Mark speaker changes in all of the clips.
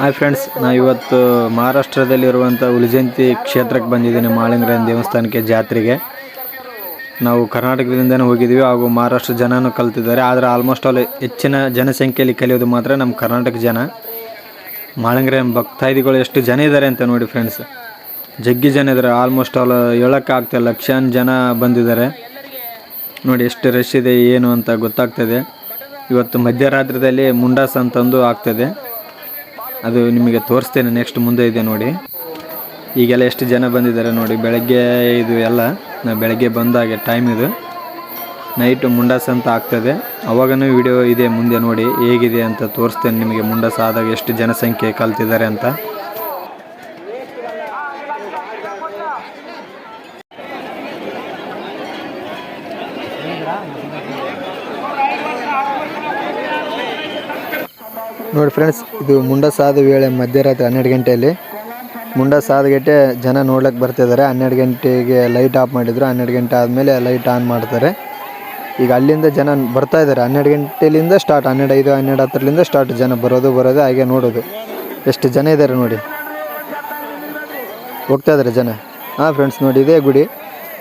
Speaker 1: Hi friends ನಾ ಇವತ್ತು ಮಹಾರಾಷ್ಟ್ರದಲ್ಲಿರುವಂಥ ಉಲಿಜಂತಿ ಕ್ಷೇತ್ರಕ್ಕೆ ಬಂದಿದ್ದೀನಿ ಮಾಳಿಂಗರಾಯನ ದೇವಸ್ಥಾನಕ್ಕೆ ಜಾತ್ರೆಗೆ. ನಾವು ಕರ್ನಾಟಕದಿಂದನೇ ಹೋಗಿದ್ದೀವಿ ಹಾಗೂ ಮಹಾರಾಷ್ಟ್ರ ಜನನೂ ಕಲ್ತಿದ್ದಾರೆ. ಆದರೆ ಆಲ್ಮೋಸ್ಟ್ ಆಲ್ ಹೆಚ್ಚಿನ ಜನಸಂಖ್ಯೆಯಲ್ಲಿ ಕಲಿಯೋದು ಮಾತ್ರ ನಮ್ಮ ಕರ್ನಾಟಕ ಜನ. ಮಾಳಿಂಗರಾಯನ ಭಕ್ತಾದಿಗಳು ಎಷ್ಟು ಜನ ಇದ್ದಾರೆ ಅಂತ ನೋಡಿ ಫ್ರೆಂಡ್ಸ್ ಜಗ್ಗಿ ಜನ ಇದ್ದಾರೆ. ಆಲ್ಮೋಸ್ಟ್ ಆಲ್ ಹೇಳೋಕ್ಕಾಗ್ತಿಲ್ಲ ಲಕ್ಷಾನ್ ಜನ ಬಂದಿದ್ದಾರೆ. ನೋಡಿ ಎಷ್ಟು ರಶ್ ಇದೆ, ಏನು ಅಂತ ಗೊತ್ತಾಗ್ತದೆ ಇವತ್ತು ಮಧ್ಯರಾತ್ರಿದಲ್ಲಿ ಮುಂಡಾಸ್ ಅಂತಂದು ಆಗ್ತದೆ ಅದು ನಿಮಗೆ ತೋರಿಸ್ತೇನೆ ನೆಕ್ಸ್ಟ್ ಮುಂದೆ ಇದೆ ನೋಡಿ. ಈಗೆಲ್ಲ ಎಷ್ಟು ಜನ ಬಂದಿದ್ದಾರೆ ನೋಡಿ, ಬೆಳಗ್ಗೆ ಇದು ಎಲ್ಲ ನಾವು ಬೆಳಗ್ಗೆ ಬಂದಾಗ ಟೈಮ್ ಇದು. ನೈಟು ಮುಂಡಾಸ ಅಂತ ಆಗ್ತದೆ. ಅವಾಗನೂ ವಿಡಿಯೋ ಇದೆ ಮುಂದೆ ನೋಡಿ, ಹೇಗಿದೆ ಅಂತ ತೋರಿಸ್ತೇನೆ ನಿಮಗೆ. ಮುಂಡಾಸ ಆದಾಗ ಎಷ್ಟು ಜನಸಂಖ್ಯೆ ಕಲ್ತಿದ್ದಾರೆ ಅಂತ. ನೋಡಿ ಫ್ರೆಂಡ್ಸ್ ಇದು ಮುಂಡಸಾದ ವೇಳೆ ಮಧ್ಯರಾತ್ರಿ ಹನ್ನೆರಡು ಗಂಟೆಯಲ್ಲಿ. ಮುಂಡಸಾದ ಗಂಟೆ ಜನ ನೋಡ್ಲಿಕ್ಕೆ ಬರ್ತಿದ್ದಾರೆ ಹನ್ನೆರಡು ಗಂಟೆಗೆ ಲೈಟ್ ಆಫ್ ಮಾಡಿದ್ರು. ಹನ್ನೆರಡು ಗಂಟೆ ಆದಮೇಲೆ ಲೈಟ್ ಆನ್ ಮಾಡ್ತಾರೆ. ಈಗ ಅಲ್ಲಿಂದ ಜನ ಬರ್ತಾ ಇದ್ದಾರೆ ಹನ್ನೆರಡು ಗಂಟೆಲಿಂದ ಸ್ಟಾರ್ಟ್ ಹನ್ನೆರಡು ಐದು, ಹನ್ನೆರಡು ಹತ್ತರಲಿಂದ ಸ್ಟಾರ್ಟ್ ಜನ ಬರೋದು ಬರೋದು, ಹಾಗೆ ನೋಡೋದು. ಎಷ್ಟು ಜನ ಇದ್ದಾರೆ ನೋಡಿ. ಹೋಗ್ತಾ ಇದ್ದಾರೆ ಜನ. ಹಾಂ ಫ್ರೆಂಡ್ಸ್ ನೋಡಿ ಇದೇ ಗುಡಿ.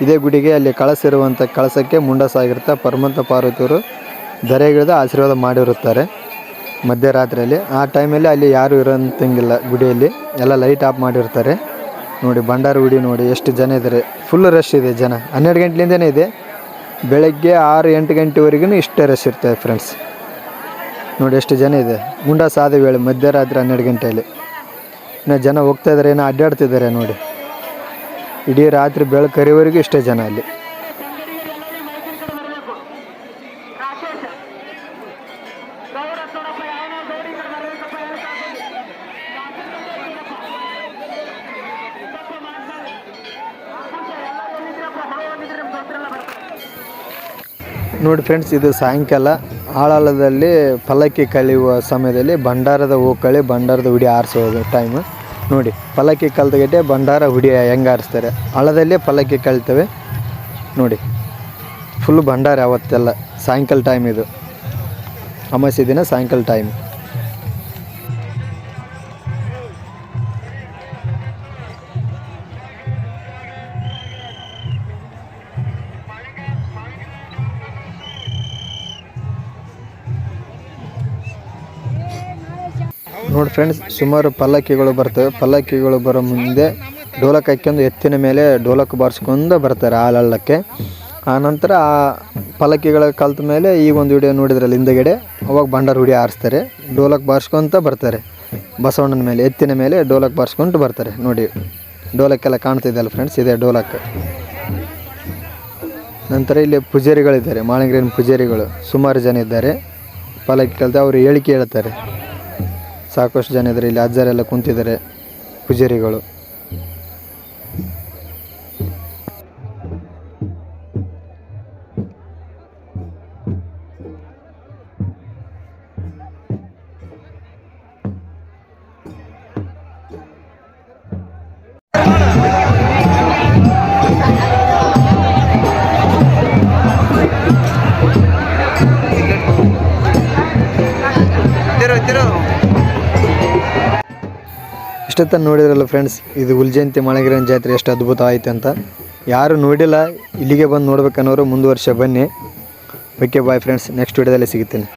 Speaker 1: ಇದೇ ಗುಡಿಗೆ ಅಲ್ಲಿ ಕಳಸ ಇರುವಂಥ ಕಳಸಕ್ಕೆ ಮುಂಡಸಾಗಿರುತ್ತೆ ಪರಮಂತ ಪಾರ್ವತಿಯವರು ಧರೆಗಿಳಿದು ಆಶೀರ್ವಾದ ಮಾಡಿರುತ್ತಾರೆ. ಮಧ್ಯರಾತ್ರಿಯಲ್ಲಿ. ಆ ಟೈಮಲ್ಲಿ ಅಲ್ಲಿ ಯಾರೂ ಇರೋಂತಂಗಿಲ್ಲ ಗುಡಿಯಲ್ಲಿ. ಎಲ್ಲ ಲೈಟ್ ಆಫ್ ಮಾಡಿರ್ತಾರೆ. ನೋಡಿ, ಭಂಡಾರ ಗುಡಿ ನೋಡಿ, ಎಷ್ಟು ಜನ ಇದ್ದಾರೆ ಫುಲ್ ರಶ್ ಇದೆ ಜನ. ಹನ್ನೆರಡು ಗಂಟೆಲಿಂದನೇ ಇದೆ. ಬೆಳಗ್ಗೆ ಆರು, ಎಂಟು ಗಂಟೆವರೆಗೂ ಇಷ್ಟೇ ರಶ್ ಇರ್ತದೆ ಫ್ರೆಂಡ್ಸ್ ನೋಡಿ, ಎಷ್ಟು ಜನ ಇದೆ. ಮುಂಡಾ ಸಾಧ ವೇಳೆ ಮಧ್ಯರಾತ್ರಿ ಹನ್ನೆರಡು ಗಂಟೆಯಲ್ಲಿ. ಇನ್ನು ಜನ ಹೋಗ್ತಾ ಇದ್ದಾರೆ ಏನೋ ಅಡ್ಡಾಡ್ತಿದ್ದಾರೆ ನೋಡಿ. ಇಡೀ ರಾತ್ರಿ ಬೆಳಕರಿವರೆಗೂ ಇಷ್ಟೇ ಜನ ಅಲ್ಲಿ. ನೋಡಿ ಫ್ರೆಂಡ್ಸ್ ಇದು ಸಾಯಂಕಾಲ. ಆಳಾಳದಲ್ಲಿ ಪಲ್ಲಕ್ಕಿ ಕಳೆಯುವ ಸಮಯದಲ್ಲಿ ಭಂಡಾರದ ಹೂಕಳಿ ಭಂಡಾರದ ಹುಡಿ ಆರಿಸೋದು ಟೈಮ್ ನೋಡಿ, ಪಲ್ಲಕ್ಕಿ ಕಲ್ತಗಟ್ಟೆ ಭಂಡಾರ ಹುಡಿ ಹೆಂಗೆ ಆರಿಸ್ತಾರೆ? ಆಳದಲ್ಲಿ ಪಲ್ಲಕ್ಕಿ ಕಳಿತವೆ. ನೋಡಿ ಫುಲ್ ಭಂಡಾರ ಅವತ್ತೆಲ್ಲ ಸಾಯಂಕಾಲ ಟೈಮ್ ಇದು. ಅಮಾವಾಸ್ಯೆ ದಿನ ಸಾಯಂಕಾಲ ಟೈಮ್ ನೋಡಿ ಫ್ರೆಂಡ್ಸ್ ಸುಮಾರು ಪಲ್ಲಕ್ಕಿಗಳು ಬರ್ತವೆ. ಪಲ್ಲಕ್ಕಿಗಳು ಬರೋ ಮುಂದೆ ಡೋಲಕ್ ಹಾಕ್ಕೊಂಡು ಎತ್ತಿನ ಮೇಲೆ ಡೋಲಕ್ ಬಾರಿಸ್ಕೊಂಡು ಬರ್ತಾರೆ ಹಾಲಳ್ಳಕ್ಕೆ ಆನಂತರ ಆ ಪಲ್ಲಕ್ಕಿಗಳ ಕಲ್ತ ಮೇಲೆ ಈ ಒಂದು ವಿಡಿಯೋ ನೋಡಿದ್ರಲ್ಲಿ ಹಿಂದೆಗಡೆ, ಅವಾಗ ಬಂಡಾರ ಹುಡಿ ಆರಿಸ್ತಾರೆ. ಡೋಲಕ್ ಬಾರಿಸ್ಕೊಂತ ಬರ್ತಾರೆ. ಬಸವಣ್ಣನ ಮೇಲೆ, ಎತ್ತಿನ ಮೇಲೆ ಡೋಲಕ್ ಬಾರಿಸ್ಕೊಂಡು ಬರ್ತಾರೆ. ನೋಡಿ, ಡೋಲಕ್ಕೆಲ್ಲ ಕಾಣ್ತಿದೆಯಲ್ಲ ಫ್ರೆಂಡ್ಸ್ ಇದೆ ಡೋಲಕ್. ನಂತರ ಇಲ್ಲಿ ಪೂಜಾರಿಗಳಿದ್ದಾರೆ ಮಾಳಿಂಗ್ರೇನ್ ಪೂಜಾರಿಗಳು. ಸುಮಾರು ಜನ ಇದ್ದಾರೆ. ಪಲ್ಲಕ್ಕಿ ಕಲಿತ ಅವರು ಹೇಳಿಕೆ ಹೇಳ್ತಾರೆ. ಸಾಕಷ್ಟು ಜನ ಇದ್ದಾರೆ. ಇಲ್ಲಿ ಅಜ್ಜರೆಲ್ಲ ಕುಂತಿದ್ದಾರೆ ಪೂಜಾರಿಗಳು. ಇಷ್ಟೊತ್ತ ನೋಡಿದ್ರಲ್ಲ ಫ್ರೆಂಡ್ಸ್ ಇದು ಉಲ್ಜಯಂತಿ ಮಳೆಗಿರನ್ ಜಾತ್ರೆ ಎಷ್ಟು ಅದ್ಭುತ ಆಯಿತು ಅಂತ. ಯಾರು ನೋಡಿಲ್ಲ, ಇಲ್ಲಿಗೆ ಬಂದು ನೋಡ್ಬೇಕನ್ನೋರು ಮುಂದುವರ್ಷ ಬನ್ನಿ. ಓಕೆ ಬಾಯ್ ಫ್ರೆಂಡ್ಸ್ ನೆಕ್ಸ್ಟ್ ವಿಡಿಯೋದಲ್ಲಿ ಸಿಗ್ತೀನಿ